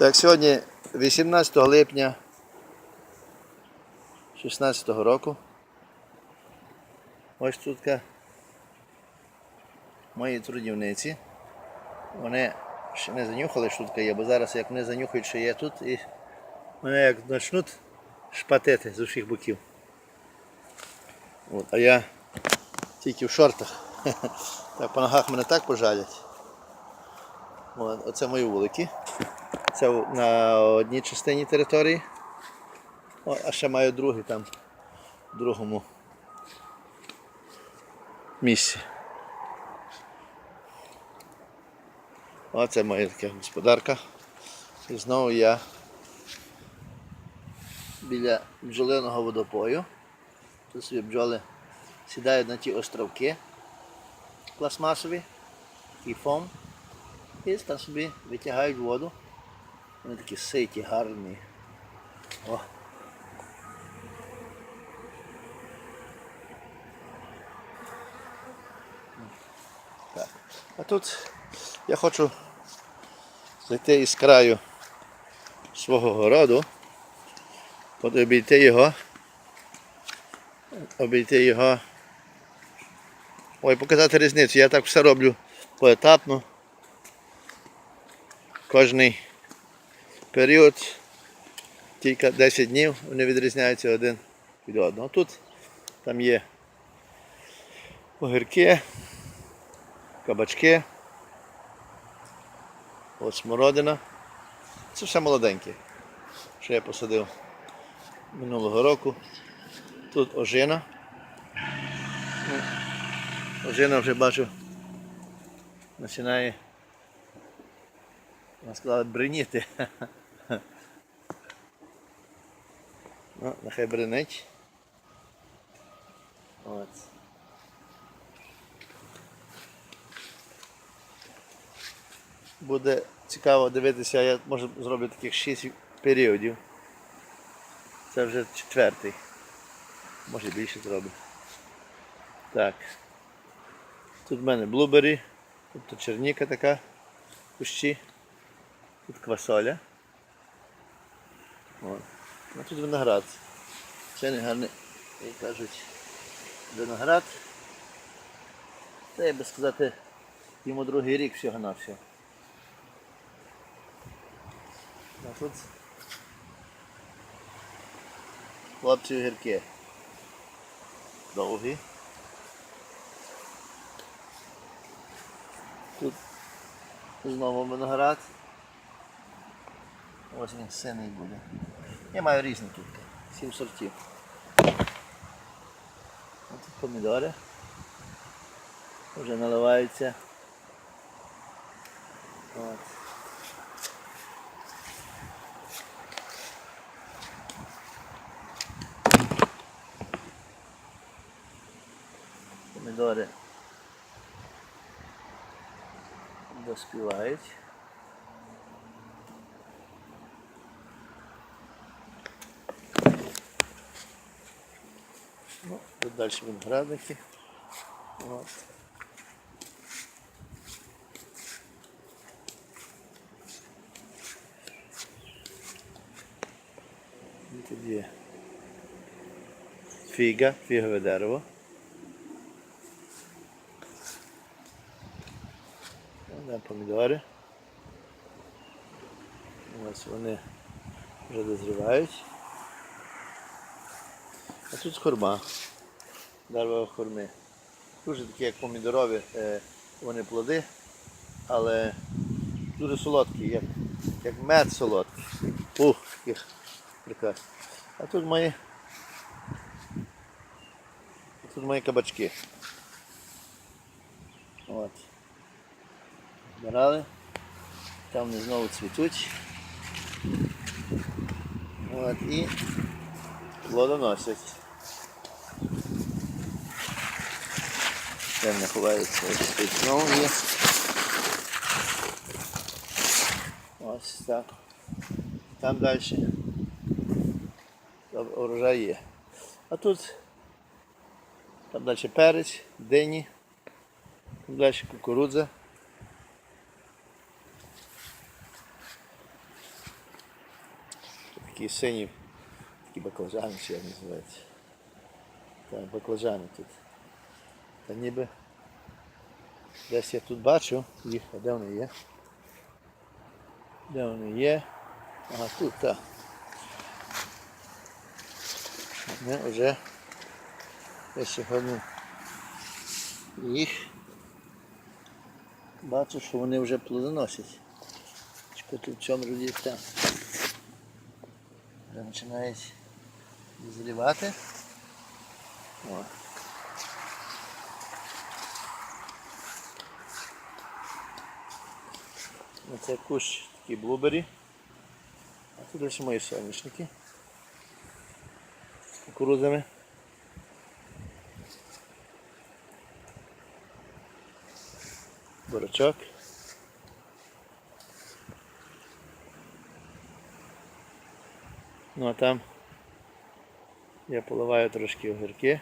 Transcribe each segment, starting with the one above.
Так, сьогодні 18 липня 16 року. Ось тут мої трудівниці. Вони ще не занюхали, що тут є, бо зараз як не занюхають, що є тут, і мене як почнуть шпатити з усіх боків. От, а я тільки в шортах. Так, по ногах мене так пожалять. От, оце мої вулики. Це на одній частині території. О, а ще маю другий там, в другому місці. Оце моя така господарка. І знову я біля бджолиного водопою. Тут собі бджоли сідають на ті островки пластмасові, і фом. І там собі витягають воду. Вони такі ситі, гарні. О. Так. А тут я хочу зайти із краю свого городу, обійти його, обійти його. Ой, показати різницю. Я так все роблю поетапно. Кожний період, тільки 10 днів, вони відрізняються один від одного. Тут там є огірки, кабачки, от смородина. Це все молоденьке, що я посадив минулого року. Тут ожина. Ну, Ожина вже бачу починає вона сказала бриніти. Ну, нехай бринить. От. Буде цікаво дивитися, я можу зроблю таких 6 періодів. Це вже четвертий. Може більше зроблю. Так. Тут в мене блубері, тобто черніка така, кущі. Тут квасоля. От. А виноград. Це не гарний, як кажуть, виноград. Це я би сказати, йому другий рік всього на всього. А тут хлопці огірки. Довгі. Тут знову виноград. Ось він синий буде. Я маю різні тут. Сім сортів. Ось помідори. Вже наливаються. От. Помідори доспівають. Ну, тут далі виноградники. От. І тут є фіга, фігове дерево. Там помідори. Ось вони вже дозрівають. А тут хурма. Дерево хурми. Дуже такі, як помідорові, е, вони плоди, але дуже солодкі, як, як мед солодкий. Ух, яких прекрасно. А тут мої. Тут мої кабачки. От. Збирали. Там вони знову цвітуть. От, і плодоносять. Там не ховається ось тут знову є. Ось так. Там далі. Урожай є. А тут там далі перець, дині, там далі кукурудза. такі сині, такі баклажани, чи як називається. Так, баклажани тут. Та ніби десь я тут бачу їх, а де вони є? Де вони є? Ага, тут, так. Ми вже я сьогодні їх бачу, що вони вже плодоносять. Тут в чому роді там. Вже починають зрівати. О. Оце кущ такі блубері. А тут ось мої соняшники. З кукурудзами. Бурачок. Ну а там я поливаю трошки огірки.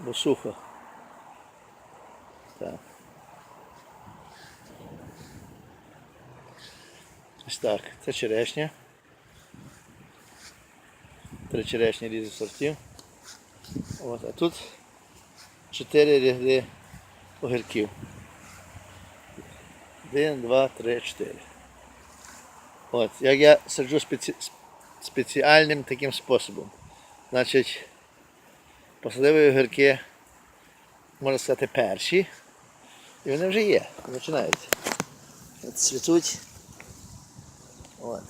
Бо сухо. Так. Ось так. Це черешня. Три черешні різних сортів. От, а тут чотири ряди огірків. Один, два, три, чотири. От, як я саджу спеці... спеціальним таким способом. Значить, посадив огірки, можна сказати, перші. І вони вже є, починаються. От цвітуть. От.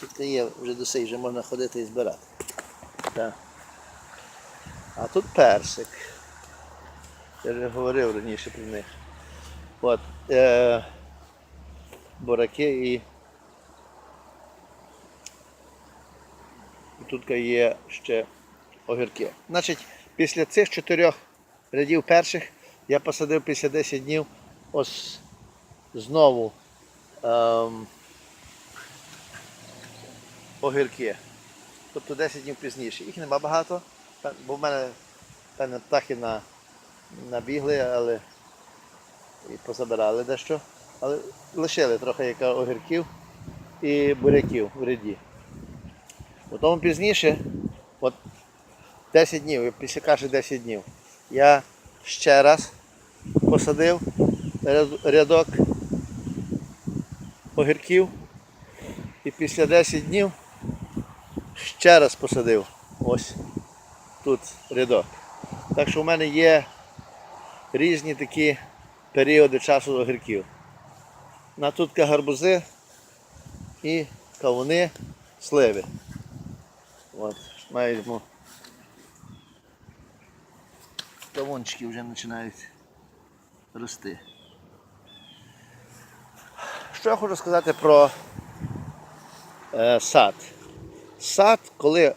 Тут є вже до сей, вже можна ходити і збирати. Так. А тут персик. Я вже говорив раніше про них. От. Е, бураки. І тут є ще огірки. Значить, після цих чотирьох рядів перших я посадив після 10 днів ось знову ем, огірки. Тобто 10 днів пізніше. Їх нема багато, бо в мене певне птахи на, набігли, але і позабирали дещо. Але лишили трохи яка огірків і буряків в ряді. Потім пізніше, от 10 днів, після каші 10 днів, я ще раз посадив рядок огірків і після 10 днів ще раз посадив ось тут рядок. Так що в мене є різні такі періоди часу огірків. На тут гарбузи і кавуни, сливи. От, маємо кавунчики вже починають рости. Що я хочу сказати про е, сад? Сад, коли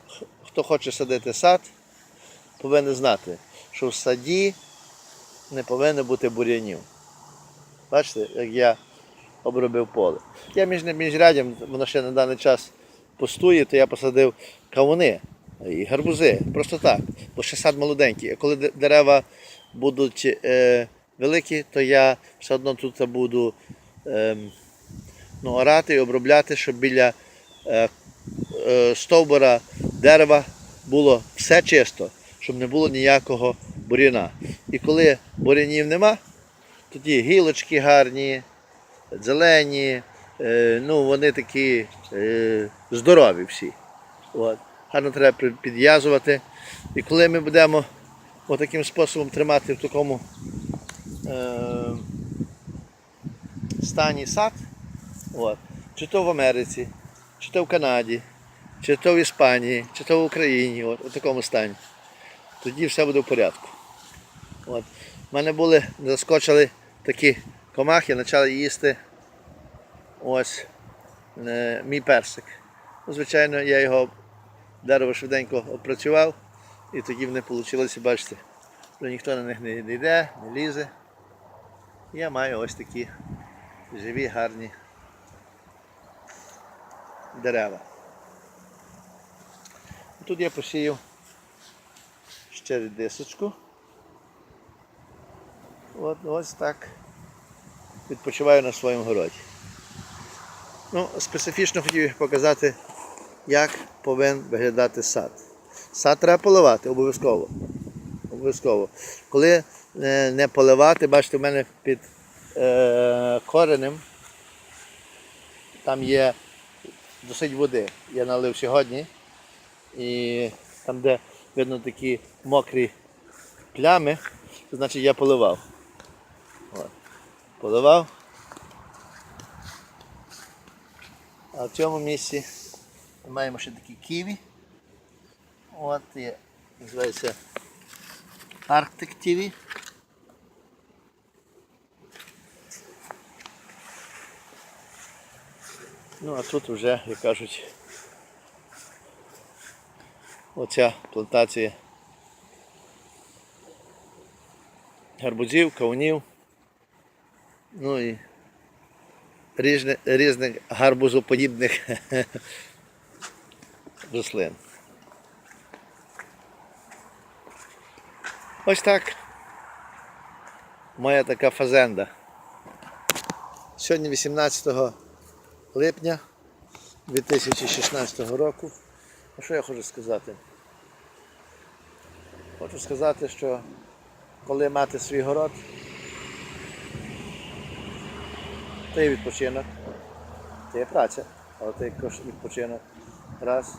хто хоче садити сад, повинен знати, що в саді не повинно бути бур'янів. Бачите, як я обробив поле. Я між, міжрядям, воно ще на даний час пустує, то я посадив кавуни і гарбузи. Просто так. Бо ще сад молоденький. А коли дерева будуть е, великі, то я все одно тут буду ем, ну, орати і обробляти, щоб біля е, е, стовбура дерева було все чисто, щоб не було ніякого бур'яна. І коли бур'янів нема, тоді гілочки гарні, зелені, е, ну вони такі е, здорові всі. От. Гарно треба підв'язувати. І коли ми будемо отаким способом тримати в такому е, стані сад, от, чи то в Америці, чи то в Канаді, чи то в Іспанії, чи то в Україні, от, у такому стані, тоді все буде в порядку. От. У мене були, заскочили такі комахи, почали їсти ось е, мій персик. Ну, звичайно, я його дерево швиденько опрацював, і тоді вони вийшли, бачите, вже ніхто на них не не йде, не лізе. Я маю ось такі живі, гарні дерева. Тут я посіяв ще редисочку. От ось так відпочиваю на своєму городі. Ну, специфічно хотів показати, як повинен виглядати сад. Сад треба поливати обов'язково. Обов'язково. Коли е, не поливати, бачите, в мене під е, коренем там є досить води. Я налив сьогодні. І там, де видно такі мокрі плями, значить я поливав. Поливав. А в цьому місці маємо ще такі ківі. От є, називається Arctic TV. Ну а тут вже, як кажуть, оця плантація гарбузів, кавунів, ну і різних, гарбузоподібних рослин. Ось так. Моя така фазенда. Сьогодні 18 липня 2016 року. А що я хочу сказати? Хочу сказати, що коли мати свій город, то є відпочинок, це є праця, але також відпочинок. Раз.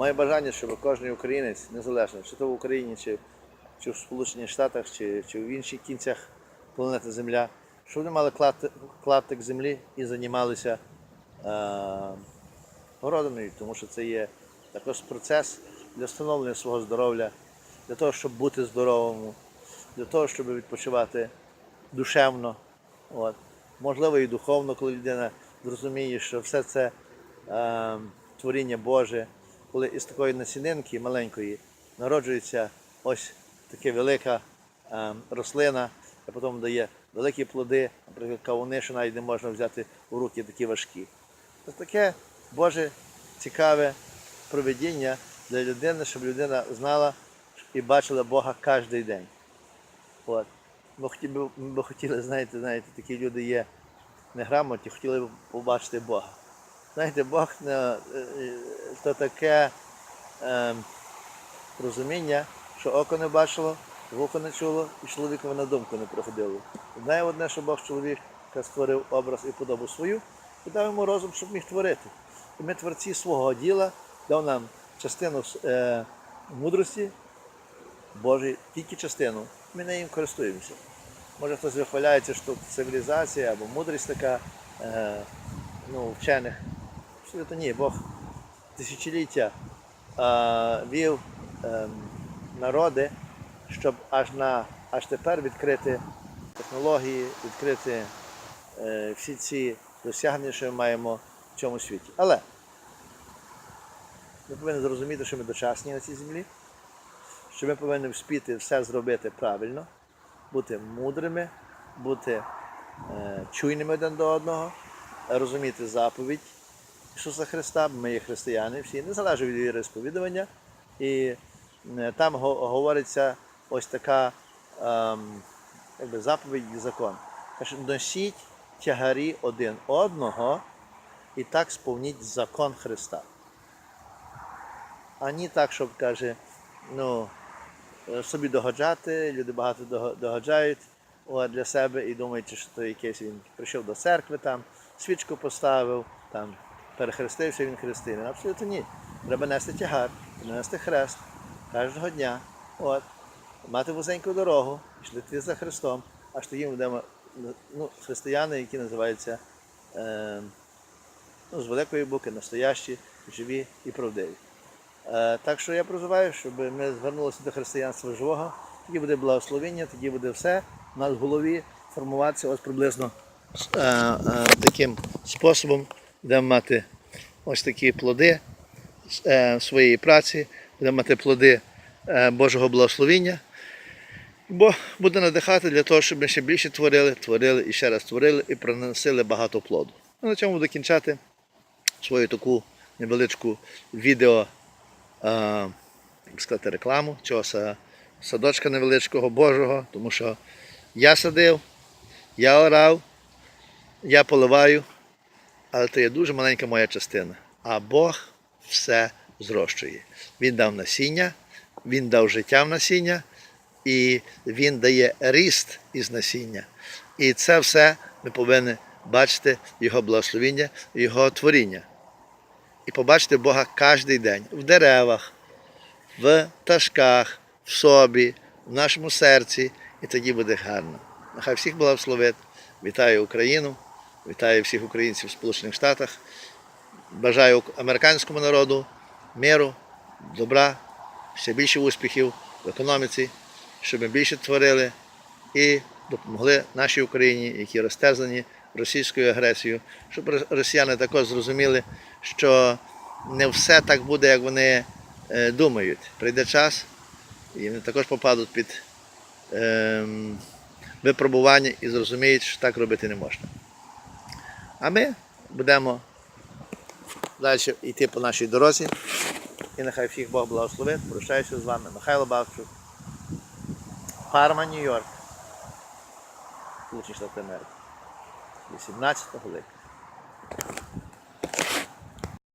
Моє бажання, щоб кожен українець, незалежно, чи то в Україні, чи, чи в Сполучених Штатах, чи, чи в інших кінцях планети Земля, щоб вони мали клаптик, землі і займалися е, городиною, тому що це є також процес для встановлення свого здоров'я, для того, щоб бути здоровим, для того, щоб відпочивати душевно. От. Можливо, і духовно, коли людина зрозуміє, що все це е, творіння Боже, коли із такої насінинки маленької народжується ось така велика е, рослина, а потім дає великі плоди, наприклад, кавуни, що навіть не можна взяти у руки такі важкі. Це таке Боже цікаве проведіння для людини, щоб людина знала і бачила Бога кожен день. От. Ми б хотіли, знаєте, знаєте, такі люди є неграмотні, хотіли б побачити Бога. Знаєте, Бог не, е, е, то таке е, розуміння, що око не бачило, вухо не чуло і чоловікові на думку не приходило. Знає одне, що Бог чоловіка створив образ і подобу свою, і дав йому розум, щоб міг творити. І ми творці свого діла дав нам частину е, мудрості Божої, тільки частину. Ми нею користуємося. Може хтось вихваляється, що цивілізація або мудрість така е, ну, вчених. Це ні, Бог тисячоліття е, вів е, народи, щоб аж на аж тепер відкрити технології, відкрити е, всі ці досягнення, що ми маємо в цьому світі. Але ми повинні зрозуміти, що ми дочасні на цій землі, що ми повинні вспіти все зробити правильно, бути мудрими, бути е, чуйними один до одного, розуміти заповідь Ісуса Христа, ми є християни, всі, незалежно від віри сповідування. І там говориться ось така ем, якби заповідь і закон. Каже, носіть тягарі один одного і так сповніть закон Христа. А не так, щоб каже, ну, е, собі догоджати, люди багато дого- догоджають для себе і думають, що то якийсь він прийшов до церкви, там, свічку поставив, там, перехрестився він християнин. Абсолютно ні. Треба нести тягар, нести хрест кожного дня. От, мати вузеньку дорогу, йшли за Христом, аж тоді ми будемо ну, християни, які називаються е, ну, з великої букви, настоящі, живі і правдиві. Е, так що я призиваю, щоб ми звернулися до християнства живого, тоді буде благословення, тоді буде все у нас в голові формуватися ось приблизно е, е, таким способом, будемо мати ось такі плоди е, своєї праці, будемо мати плоди е, Божого благословення. Бо буде надихати для того, щоб ми ще більше творили, творили і ще раз творили і приносили багато плоду. Ну, на цьому буду кінчати свою таку невеличку відео, е, як сказати, рекламу цього садочка невеличкого Божого, тому що я садив, я орав, я поливаю, але то є дуже маленька моя частина. А Бог все зрощує. Він дав насіння, Він дав життя в насіння, і Він дає ріст із насіння. І це все ми повинні бачити Його благословіння, Його творіння. І побачити Бога кожен день в деревах, в пташках, в собі, в нашому серці, і тоді буде гарно. Нехай всіх благословить. Вітаю Україну, вітаю всіх українців в Сполучених Штатах. Бажаю американському народу миру, добра, ще більше успіхів в економіці, щоб ми більше творили і допомогли нашій Україні, які розтерзані російською агресією, щоб росіяни також зрозуміли, що не все так буде, як вони е, думають. Прийде час, і вони також попадуть під ем, випробування і зрозуміють, що так робити не можна. А ми будемо далі йти по нашій дорозі. І нехай всіх Бог благословить. Прощаюся з вами. Михайло Бавчук. Парма, Нью-Йорк. Сполучені Штати Америки. 18 липня.